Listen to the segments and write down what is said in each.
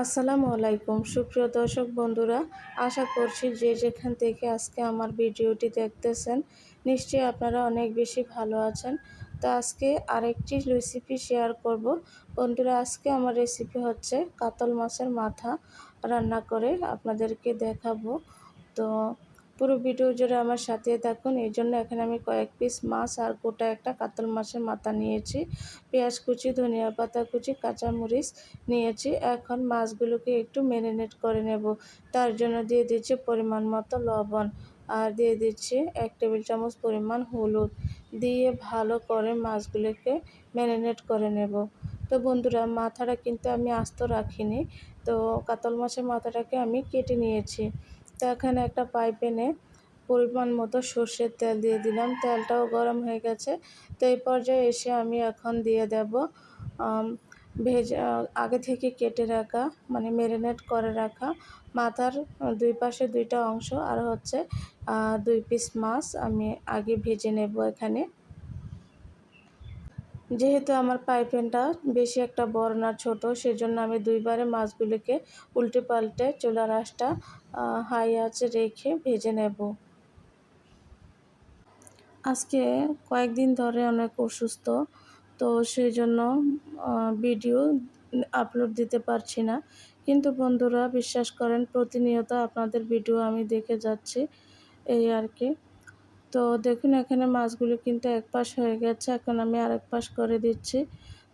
আসসালামু আলাইকুম। সুপ্রিয় দর্শক বন্ধুরা, আশা করছি যে যেখান থেকে আজকে আমার ভিডিওটি দেখতেছেন, নিশ্চয়ই আপনারা অনেক বেশি ভালো আছেন। তো আজকে আরেকটি রেসিপি শেয়ার করব। বন্ধুরা, আজকে আমার রেসিপি হচ্ছে কাতল মাছের মাথা রান্না করে আপনাদেরকে দেখাবো। তো পুরো ভিডিও জুড়ে আমার সাথে থাকুন। এই জন্য এখানে আমি কয়েক পিস মাছ আর গোটা একটা কাতল মাছের মাথা নিয়েছি। পেঁয়াজ কুচি, ধনিয়া পাতা কুচি, কাঁচামরিচ নিয়েছি। এখন মাছগুলোকে একটু ম্যারিনেট করে নেব। তার জন্য দিয়ে দিচ্ছি পরিমাণ মতো লবণ আর দিয়ে দিচ্ছি এক টেবিল চামচ পরিমাণ হলুদ। দিয়ে ভালো করে মাছগুলোকে ম্যারিনেট করে নেব। তো বন্ধুরা, মাথাটা কিন্তু আমি আস্ত রাখিনি। তো কাতল মাছের মাথাটাকে আমি কেটে নিয়েছি। তো এখানে একটা পাইপ এনে পরিমাণ মতো সর্ষের তেল দিয়ে দিলাম। তেলটাও গরম হয়ে গেছে। তো এই পর্যায়ে এসে আমি এখন দিয়ে দেব ভেজে, আগে থেকে কেটে রাখা মানে ম্যারিনেট করে রাখা মাথার দুই পাশে দুইটা অংশ। আর হচ্ছে দুই পিস মাছ আমি আগে ভেজে নেব এখানে। যেহেতু আমার পাইপেনটা বেশি একটা বড় না ছোট, সেজন্য আমি দুইবারে মাছগুলিকে উল্টে পাল্টে চুলার আঁশটা হাই আঁচে রেখে ভেজে নেব। আজকে কয়েকদিন ধরে অনেক অসুস্থ, তো সেই জন্য ভিডিও আপলোড দিতে পারছি না। কিন্তু বন্ধুরা, বিশ্বাস করেন, প্রতিনিয়ত আপনাদের ভিডিও আমি দেখে যাচ্ছি, এই আর কি। তো দেখুন, এখানে মাছগুলো কিন্তু এক পাশ হয়ে গেছে, এখন আমি আরেক পাশ করে দিচ্ছি।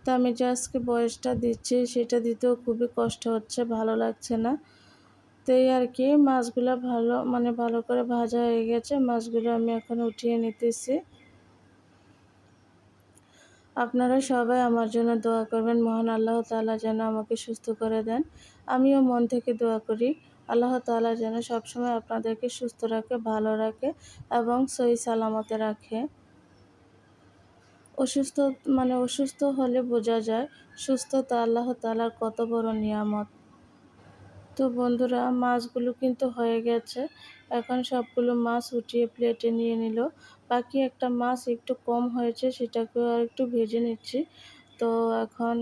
তো আমি যে আজকে বয়সটা দিচ্ছি, সেটা দিতেও খুবই কষ্ট হচ্ছে, ভালো লাগছে না। তো এই আর কি, মাছগুলো ভালো মানে ভালো করে ভাজা হয়ে গেছে, মাছগুলো আমি এখন উঠিয়ে নিতেছি। আপনারা সবাই আমার জন্য দোয়া করবেন, মহান আল্লাহ তালা যেন আমাকে সুস্থ করে দেন। আমিও মন থেকে দোয়া করি। আল্লাহ তালা যেন সবসময় আপনাদেরকে সুস্থ রাখে, ভালো রাখে এবং সহি সালামতে রাখে। অসুস্থ মানে অসুস্থ হলে বোঝা যায় সুস্থতা আল্লাহ তালার কত বড় নিয়ামত। তো বন্ধুরা, মাছগুলো কিন্তু হয়ে গেছে। এখন সবগুলো মাছ উঠিয়ে প্লেটে নিয়ে নিল। বাকি একটা মাছ একটু কম হয়েছে, সেটাকেও আর একটু ভেজে নিচ্ছি। তো এখন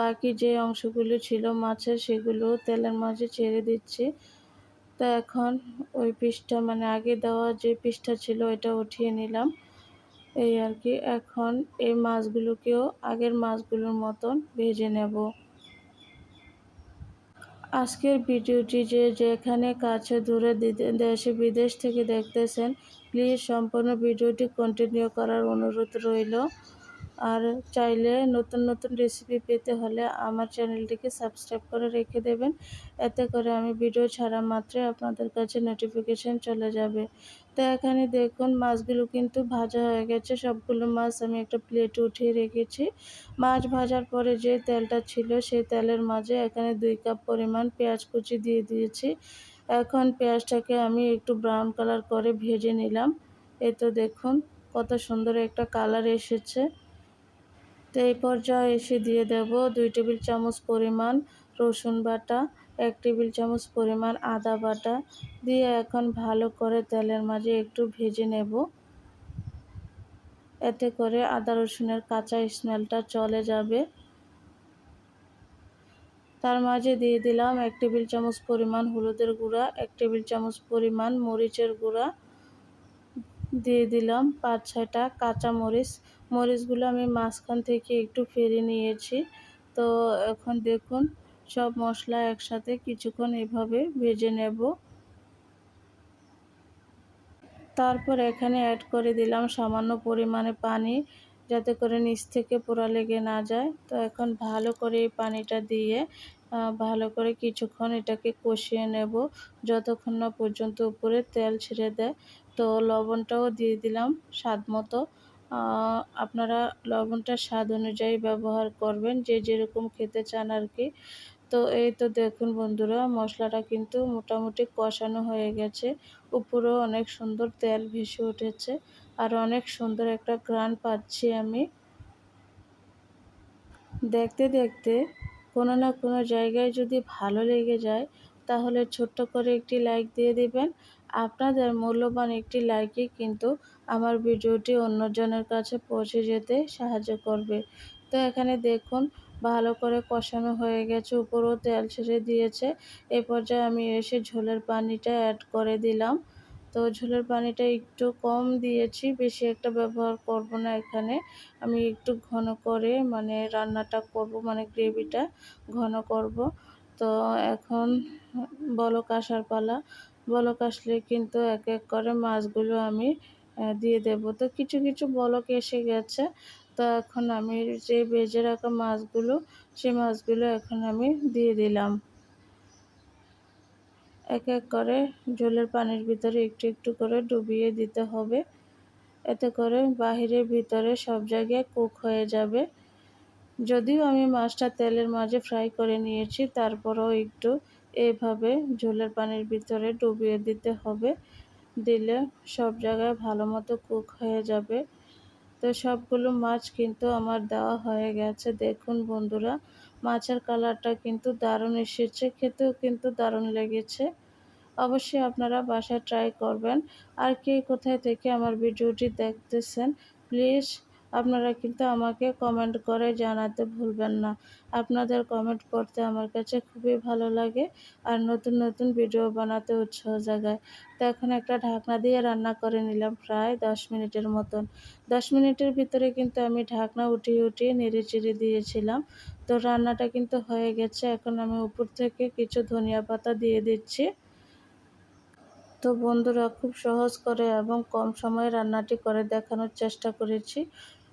বাকি যে অংশগুলো ছিল মাছের, সেগুলো তেলের মাঝে ছেড়ে দিচ্ছি। তো এখন ওই পিসটা মানে আগে দেওয়া যে পিসটা ছিল, ওইটা উঠিয়ে নিলাম। এই আর কি। এখন এই মাছগুলোকেও আগের মাছগুলোর মতন ভেজে নেব। আজকের ভিডিওটি যে যেখানে কাছে দূরে দেশে বিদেশ থেকে দেখতেছেন প্লিজ সম্পূর্ণ ভিডিওটি কন্টিনিউ করার অনুরোধ রইল। আর চাইলে নতুন নতুন রেসিপি পেতে হলে আমার চ্যানেলটিকে সাবস্ক্রাইব করে রেখে দেবেন। এতে করে আমি ভিডিও ছাড়া মাত্রই আপনাদের কাছে নোটিফিকেশান চলে যাবে। তো এখানে দেখুন, মাছগুলো কিন্তু ভাজা হয়ে গেছে। সবগুলো মাছ আমি একটা প্লেটে উঠিয়ে রেখেছি। মাছ ভাজার পরে যে তেলটা ছিল, সেই তেলের মাঝে এখানে দুই কাপ পরিমাণ পেঁয়াজ কুচি দিয়ে দিয়েছি। এখন পেঁয়াজটাকে আমি একটু ব্রাউন কালার করে ভেজে নিলাম। এ তো দেখুন, কত সুন্দর একটা কালার এসেছে। তো এই পর্যায়ে এসে দিয়ে দেব দুই টেবিল চামচ পরিমাণ রসুন বাটা, এক টেবিল চামচ পরিমাণ আদা বাটা। দিয়ে এখন ভালো করে তেলের মাঝে একটু ভেজে নেব। এতে করে আদা রসুনের কাঁচা স্মেলটা চলে যাবে। তার মাঝে দিয়ে দিলাম এক টেবিল চামচ পরিমাণ হলুদের গুঁড়া, এক টেবিল চামচ পরিমাণ মরিচের গুঁড়া। দিয়ে দিলাম পাঁচ ছয়টা কাঁচা মরিচ। মরিচগুলো আমি মাঝখান থেকে একটু ফেরে নিয়েছি। তো এখন দেখুন, সব মশলা একসাথে কিছুক্ষণ এভাবে ভেজে নেব। তারপর এখানে অ্যাড করে দিলাম সামান্য পরিমাণে পানি, যাতে করে নিচ থেকে পোড়া লেগে না যায়। তো এখন ভালো করে এই পানিটা দিয়ে ভালো করে কিছুক্ষণ এটাকে কষিয়ে নেব। যতক্ষণ না পর্যন্ত উপরে তেল ছেড়ে দেয়। তো লবণটাও দিয়ে দিলাম স্বাদ মতো। আপনারা লবণটা স্বাদ অনুযায়ী ব্যবহার করবেন, যে যেরকম খেতে চান আর কি তো এই তো দেখুন বন্ধুরা, মশলাটা কিন্তু মোটামুটি কষানো হয়ে গেছে। উপরেও অনেক সুন্দর তেল ভেসে উঠেছে আর অনেক সুন্দর একটা গ্রান পাচ্ছি আমি। দেখতে দেখতে কোনো না কোনো জায়গায় যদি ভালো লেগে যায় তাহলে ছোট্ট করে একটি লাইক দিয়ে দিবেন। আপনাদের মূল্যবান একটি লাইকই কিন্তু আমার ভিডিওটি অন্যজনের কাছে পৌঁছে যেতে সাহায্য করবে। তো এখানে দেখুন, ভালো করে কষানো হয়ে গেছে, উপরেও তেল ছেড়ে দিয়েছে। এ পর্যায়ে আমি এসে ঝোলের পানিটা অ্যাড করে দিলাম। তো ঝোলের পানিটা একটু কম দিয়েছি, বেশি একটা ব্যবহার করব না এখানে। আমি একটু ঘন করে মানে রান্নাটা করব মানে গ্রেভিটা ঘন করব। তো এখন বলক আসার পালা। বলক আসলে কিন্তু এক এক করে মাছগুলো আমি দিয়ে দেব। তো কিছু কিছু বলক এসে গেছে। তো এখন আমি যে ভেজে রাখা মাছগুলো সেই মাছগুলো এখন আমি দিয়ে দিলাম। এক এক করে জলের পানির ভিতরে একটু একটু করে ডুবিয়ে দিতে হবে। এতে করে বাহিরের ভিতরে সব জায়গায় কুক হয়ে যাবে। যদিও আমি মাছটা তেলের মাঝে ফ্রাই করে নিয়েছি, তারপরও একটু এভাবে ঝোলের পানির ভিতরে ডুবিয়ে দিতে হবে। দিলে সব জায়গায় ভালো মতো কুক হয়ে যাবে। তো সবগুলো মাছ কিন্তু আমার দেওয়া হয়ে গেছে। দেখুন বন্ধুরা, মাছের কালারটা কিন্তু দারুণ এসেছে, খেতেও কিন্তু দারুণ লেগেছে। অবশ্যই আপনারা বাসায় ট্রাই করবেন। আর কে কোথায় থেকে আমার ভিডিওটি দেখতেছেন, প্লিজ আপনারা কিন্তু আমাকে কমেন্ট করে জানাতে ভুলবেন না। আপনাদের কমেন্ট পড়তে আমার কাছে খুবই ভালো লাগে আর নতুন নতুন ভিডিও বানাতে উৎসাহ জাগায়। তো এখন একটা ঢাকনা দিয়ে রান্না করে নিলাম প্রায় দশ মিনিটের মতন। দশ মিনিটের ভিতরে কিন্তু আমি ঢাকনা উঠিয়ে উঠিয়ে নেড়ে দিয়েছিলাম। তো রান্নাটা কিন্তু হয়ে গেছে। এখন আমি উপর থেকে কিছু ধনিয়া পাতা দিয়ে দিচ্ছি। তো বন্ধুরা, খুব সহজ করে এবং কম সময়ে রান্নাটি করে দেখানোর চেষ্টা করেছি।